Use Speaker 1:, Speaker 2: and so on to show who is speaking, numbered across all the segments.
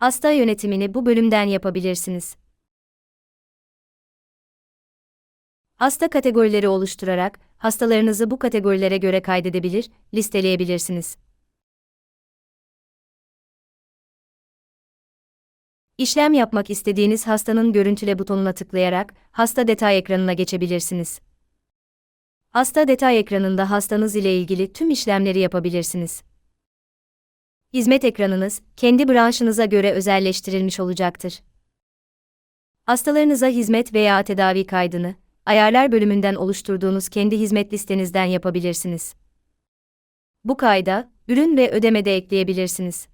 Speaker 1: Hasta yönetimini bu bölümden yapabilirsiniz. Hasta kategorileri oluşturarak hastalarınızı bu kategorilere göre kaydedebilir, listeleyebilirsiniz. İşlem yapmak istediğiniz hastanın görüntüle butonuna tıklayarak hasta detay ekranına geçebilirsiniz. Hasta detay ekranında hastanız ile ilgili tüm işlemleri yapabilirsiniz. Hizmet ekranınız kendi branşınıza göre özelleştirilmiş olacaktır. Hastalarınıza hizmet veya tedavi kaydını ayarlar bölümünden oluşturduğunuz kendi hizmet listenizden yapabilirsiniz. Bu kayda ürün ve ödeme de ekleyebilirsiniz.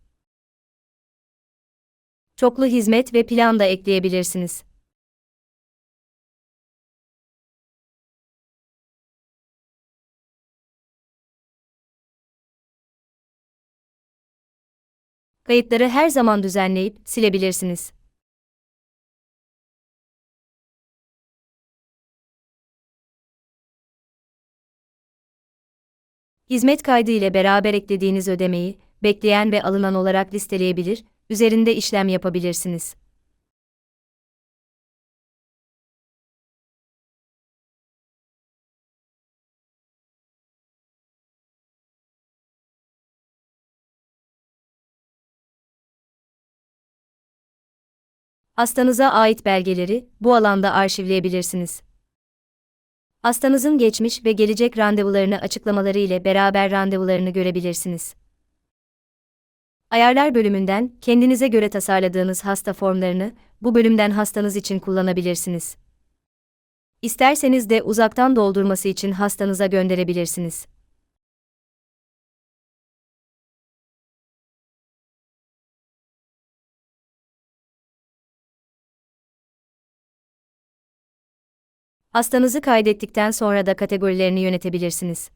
Speaker 1: Çoklu hizmet ve plan da ekleyebilirsiniz. Kayıtları her zaman düzenleyip silebilirsiniz. Hizmet kaydı ile beraber eklediğiniz ödemeyi bekleyen ve alınan olarak listeleyebilir, üzerinde işlem yapabilirsiniz. Hastanıza ait belgeleri bu alanda arşivleyebilirsiniz. Hastanızın geçmiş ve gelecek randevularını açıklamaları ile beraber randevularını görebilirsiniz. Ayarlar bölümünden kendinize göre tasarladığınız hasta formlarını bu bölümden hastanız için kullanabilirsiniz. İsterseniz de uzaktan doldurması için hastanıza gönderebilirsiniz. Hastanızı kaydettikten sonra da kategorilerini yönetebilirsiniz.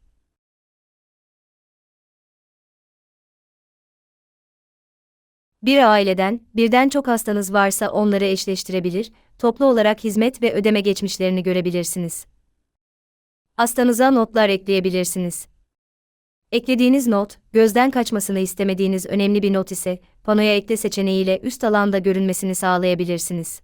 Speaker 1: Bir aileden birden çok hastanız varsa onları eşleştirebilir, toplu olarak hizmet ve ödeme geçmişlerini görebilirsiniz. Hastanıza notlar ekleyebilirsiniz. Eklediğiniz not, gözden kaçmasını istemediğiniz önemli bir not ise, panoya ekle seçeneğiyle üst alanda görünmesini sağlayabilirsiniz.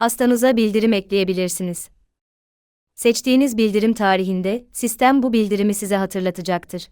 Speaker 1: Hastanıza bildirim ekleyebilirsiniz. Seçtiğiniz bildirim tarihinde sistem bu bildirimi size hatırlatacaktır.